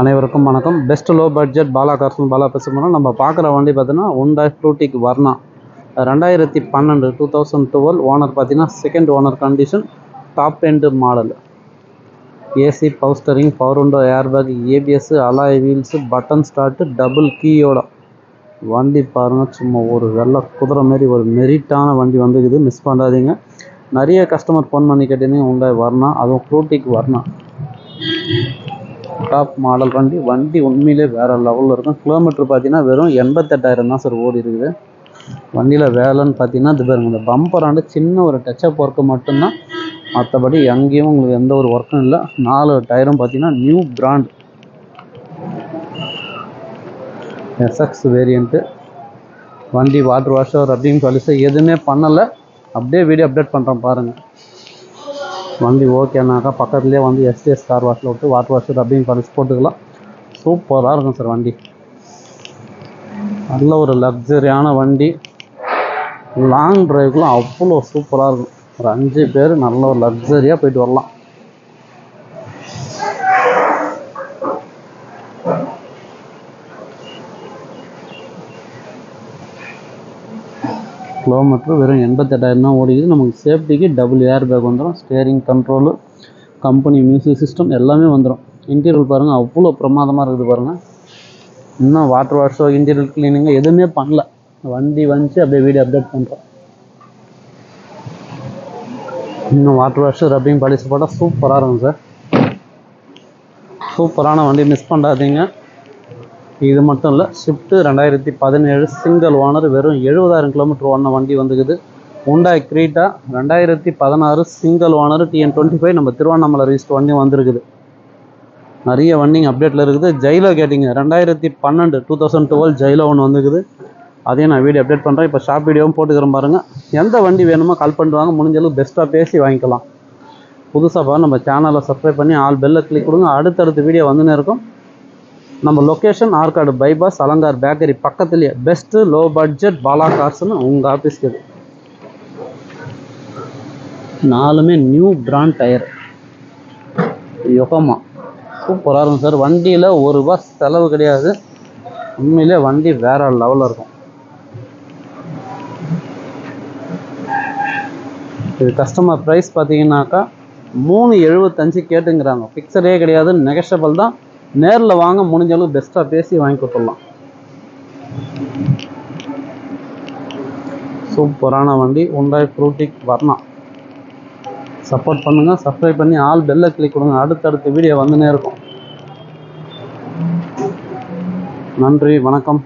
அனைவருக்கும் வணக்கம். Best low budget Bala கார்ஸ்னு பாலா பேசுகிறோம் நம்ம பார்க்குற வண்டி பார்த்தீங்கன்னா உண்டாய் ஃப்ளூட்டிக் வர்ணா ரெண்டாயிரத்தி பன்னெண்டு டூ தௌசண்ட் டுவெல் ஓனர் பார்த்தீங்கன்னா second owner condition top end model AC பவுஸ்டரிங் power window airbag ABS alloy wheels button start double கீயோட வண்டி பாருங்கள் சும்மா ஒரு வெள்ளை குதிரை மாரி ஒரு மெரிட்டான வண்டி வந்துக்குது. மிஸ் பண்ணாதீங்க. நிறைய கஸ்டமர் ஃபோன் பண்ணி கேட்டீங்கன்னா உண்டாய் வர்ணா அதுவும் ஃப்ரூட்டிக் வர்ணா டாப் மாடல் வண்டி. வண்டி உண்மையிலே வேறு லெவலில் இருக்கும். கிலோமீட்டர் பார்த்தீங்கன்னா வெறும் எண்பத்தெட்டாயிரம் தான் சார் ஓடி இருக்குது. வண்டியில் வேலைன்னு பார்த்தீங்கன்னா இது பாருங்க இந்த பம்பராண்டு சின்ன ஒரு டச்சப் ஒர்க்கு மட்டும்தான். மற்றபடி எங்கேயும் உங்களுக்கு எந்த ஒரு ஒர்க்கும் இல்லை. நாலு டயரும் பார்த்தீங்கன்னா நியூ பிராண்ட் எஸ்எக்ஸ் வேரியண்ட்டு வண்டி வாட்டர் வாஷர் அப்படின்னு சொல்லி எதுவுமே பண்ணலை. அப்படியே வீடியோ அப்டேட் பண்ணுறேன் பாருங்கள் வண்டி ஓகேனாக்கா பக்கத்துலேயே வந்து எஸ்டிஎஸ் கார் வாஷில் விட்டு வாட்டர் வாஷர் அப்படின்னு பரிசு போட்டுக்கலாம். சூப்பராக இருக்கும் சார் வண்டி. நல்ல ஒரு லக்ஸரியான வண்டி. லாங் ட்ரைவ்க்குலாம் அவ்வளோ சூப்பராக இருக்கும். ஒரு அஞ்சு பேர் நல்ல ஒரு லக்ஸரியாக போயிட்டு வரலாம். கிலோமீட்டர் வெறும் எண்பத்தெட்டாயிரம் தான் ஓடிக்குது. நமக்கு சேஃப்டிக்கு டபுள் ஏர் பேக் வந்துடும் steering control company music system எல்லாமே வந்துடும் இன்டீரியல் பாருங்கள் அவ்வளோ பிரமாதமாக இருக்குது பாருங்கள் இன்னும் வாட்டர் வாஷோ இன்டீரியல் கிளீனிங்கு எதுவுமே பண்ணல. வண்டி வந்துச்சு அப்படியே வீடியோ அப்டேட் பண்ணுறோம் இன்னும் வாட்டர் வாஷு ரப்பிங் பாலிசி போட்டால் சூப்பராக இருக்கும் சார் சூப்பரான வண்டி மிஸ் பண்ணாதீங்க. இது மட்டும் இல்லை ஷிஃப்ட்டு ரெண்டாயிரத்தி பதினேழு சிங்கிள் ஓனர் வெறும் எழுபதாயிரம் கிலோமீட்டர் ஓன வண்டி வந்துக்குது. உண்டாய் கிரீட்டா ரெண்டாயிரத்தி பதினாறு single owner TN twenty five நம்ம திருவண்ணாமலை ரிஜிஸ்டர் வண்டி வந்திருக்குது. நிறைய வண்டிங்க அப்டேட்டில் இருக்குது. ஜெயிலோ கேட்டிங்க. ரெண்டாயிரத்தி பன்னெண்டு டூ தௌசண்ட் டுவெல் ஜெயிலோ ஒன்று வந்துக்குது. அதையும் நான் வீடியோ அப்டேட் பண்ணுறேன் இப்போ ஷாப் வீடியோவும் போட்டுக்கிறேன் பாருங்கள் எந்த வண்டி வேணுமோ கால் பண்ணிட்டு வாங்க. முடிஞ்ச பெஸ்ட்டாக பேசி வாங்கிக்கலாம். புதுசாக பாருங்க நம்ம சேனலை சப்ஸ்கிரைப் பண்ணி ஆல் பெல்லை கிளிக் கொடுங்க. அடுத்தடுத்த வீடியோ வந்துன்னு இருக்கும். நம்ம location Arcot bypass Alankar bakery பக்கத்துலேயே. பெஸ்ட்டு லோ பட்ஜெட் பாலா கார்ஸ்னு உங்கள் ஆஃபீஸ்க்கு இது நாலுமே நியூ பிராண்ட் டயர் யோகமா. சூப்பராக இருக்கும் சார் வண்டியில் ஒரு ரூபா செலவு கிடையாது. உண்மையிலே வண்டி வேற லெவலில் இருக்கும். இது கஸ்டமர் ப்ரைஸ் பார்த்தீங்கன்னாக்கா மூணு எழுபத்தஞ்சு கேட்டுங்கிறாங்க. ஃபிக்ஸடே கிடையாது நெகஷபிள் தான். நேரில் வாங்க முடிஞ்ச அளவு பெஸ்ட்டாக பேசி வாங்கி கொடுத்துடலாம். சூப்பரான வண்டி உண்டாய் ஃப்ரூட்டிக் வர்ணா. சப்போர்ட் பண்ணுங்கள் சப்ஸ்கிரைப் பண்ணி ஆல் பெல்லை கிளிக் கொடுங்க. அடுத்தடுத்த வீடியோ வந்துனே இருக்கும். நன்றி வணக்கம்.